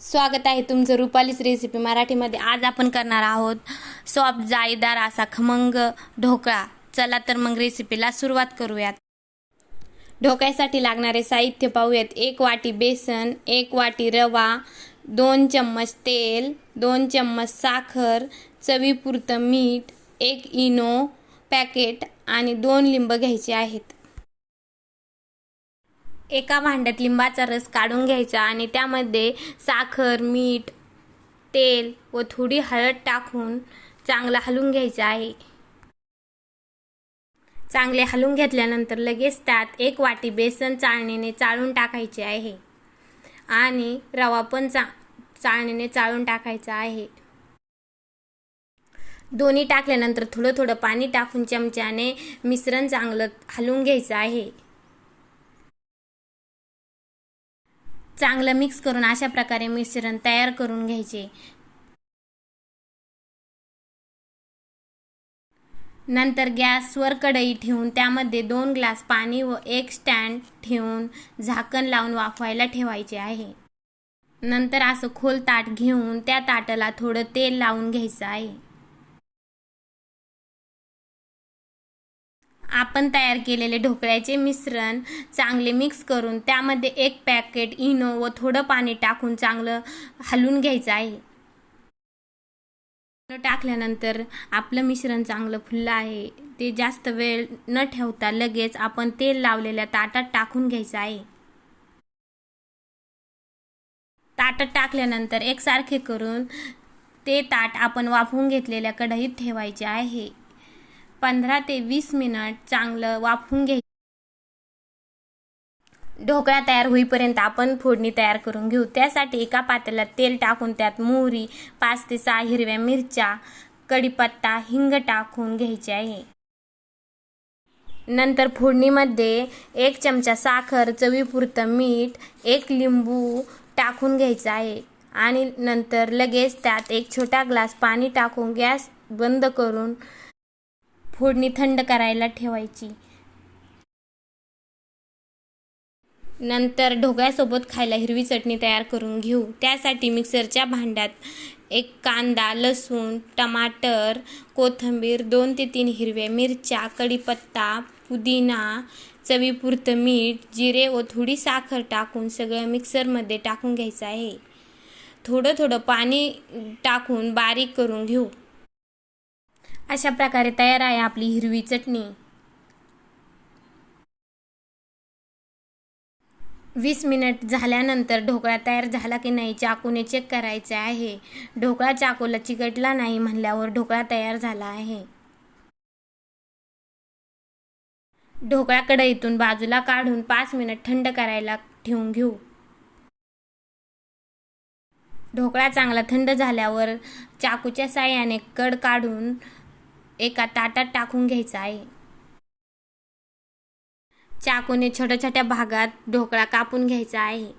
स्वागत आहे तुमचं रुपालीच रेसिपी मराठीमध्ये. आज आपण करणार आहोत सॉफ्ट जाळीदार असा खमंग ढोकळा. चला तर मग रेसिपीला सुरुवात करूयात. ढोकळ्यासाठी लागणारे साहित्य पाहूयात. एक वाटी बेसन एक वाटी रवा दोन चम्मच तेल दोन चम्मच साखर चवीपुरतं मीठ एक इनो पॅकेट आणि दोन लिंब घ्यायचे आहेत. एका भांड्यात लिंबाचा रस काढून घ्यायचा आणि त्यामध्ये साखर मीठ तेल व थोडी हळद टाकून चांगलं हलून घ्यायचं आहे. चांगले हलून घेतल्यानंतर लगेच त्यात एक वाटी बेसन चाळणीने चाळून टाकायचे आहे आणि रवा पण चा चाळणीने चाळून टाकायचा आहे. दोन्ही टाकल्यानंतर थोडं थोडं पाणी टाकून चमच्याने मिश्रण चांगलं हलवून घ्यायचं आहे. चांगलं मिक्स करून अशा प्रकारे मिश्रण तयार करून घ्यायचे. नंतर गॅसवर कढई ठेवून त्यामध्ये दोन ग्लास पाणी व एक स्टँड ठेवून झाकण लावून वाफवायला ठेवायचे आहे. नंतर असं खोल ताट घेऊन त्या ताटाला थोडं तेल लावून घ्यायचं आहे. आपण तयार केलेले ढोकळ्याचे मिश्रण चांगले मिक्स करून त्यामध्ये एक पॅकेट इनो व थोडं पाणी टाकून चांगलं हलवून घ्यायचं आहे. टाकल्यानंतर आपलं मिश्रण चांगलं फुललं आहे. ते जास्त वेळ न ठेवता लगेच आपण तेल लावलेल्या ताटात टाकून घ्यायचं आहे. ताटात टाकल्यानंतर एकसारखे करून ते ताट आपण वाफवून घेतलेल्या कढईत ठेवायचे आहे. पंधरा ते वीस मिनिट चांगलं वाफवून घ्यायचं ढोकळा तयार होईपर्यंत आपण फोडणी तयार करून घेऊ. त्यासाठी एका पातेल्यात तेल टाकून त्यात मोहरी पाच ते सहा हिरव्या मिरच्या कढीपत्ता हिंग टाकून घ्यायचे आहे. नंतर फोडणीमध्ये एक चमचा साखर चवीपुरतं मीठ एक लिंबू टाकून घ्यायचं आहे. आणि नंतर लगेच त्यात एक छोटा ग्लास पाणी टाकून गॅस बंद करून फोडणी थंड करायला ठेवायची. नंतर ढोकळ्यासोबत खायला हिरवी चटणी तयार करून घेऊ. त्यासाठी मिक्सरच्या भांड्यात एक कांदा लसूण टमाटर कोथिंबीर दोन ते तीन हिरव्या मिरच्या कढीपत्ता पुदिना चवीपुरतं मीठ जिरे व थोडी साखर टाकून सगळं मिक्सरमध्ये टाकून घ्यायचं आहे. थोडं थोडं पाणी टाकून बारीक करून घेऊ. अशा प्रकारे तयार आहे आपली हिरवी चटणी. वीस मिनिट झाल्यानंतर ढोकळा तयार झाला की नाही चाकूने चेक करायचे आहे. ढोकळा चाकूला चिकटला नाही म्हणल्यावर ढोकळा तयार झाला आहे. ढोकळा कढईतून बाजूला काढून पाच मिनिट थंड करायला ठेवून घेऊ. ढोकळा चांगला थंड झाल्यावर चाकूच्या साह्याने कड काढून एका ताटात टाकून घ्यायचा आहे. चाकूने छोट्या छोट्या भागात ढोकळा कापून घ्यायचा आहे.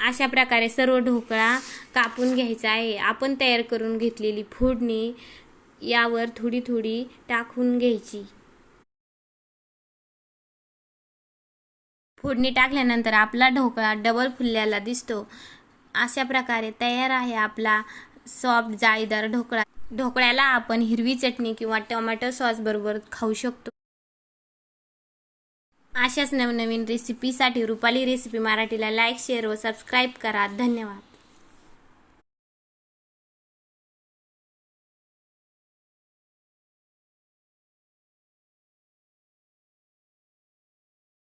अशा प्रकारे सर्व ढोकळा कापून घ्यायचा आहे. आपण तयार करून घेतलेली फोडणी यावर थोडी थोडी टाकून घ्यायची. फोडणी टाकल्यानंतर आपला ढोकळा डबल फुलल्याला दिसतो. अशा प्रकारे तयार आहे आपला सॉफ्ट जाळीदार ढोकळा. ढोकळ्याला आपण हिरवी चटणी किंवा टोमॅटो सॉस बरोबर खाऊ शकतो. अशाच नवनवीन रेसिपीसाठी रुपाली रेसिपी मराठीला लाईक शेअर व सबस्क्राईब करा. धन्यवाद.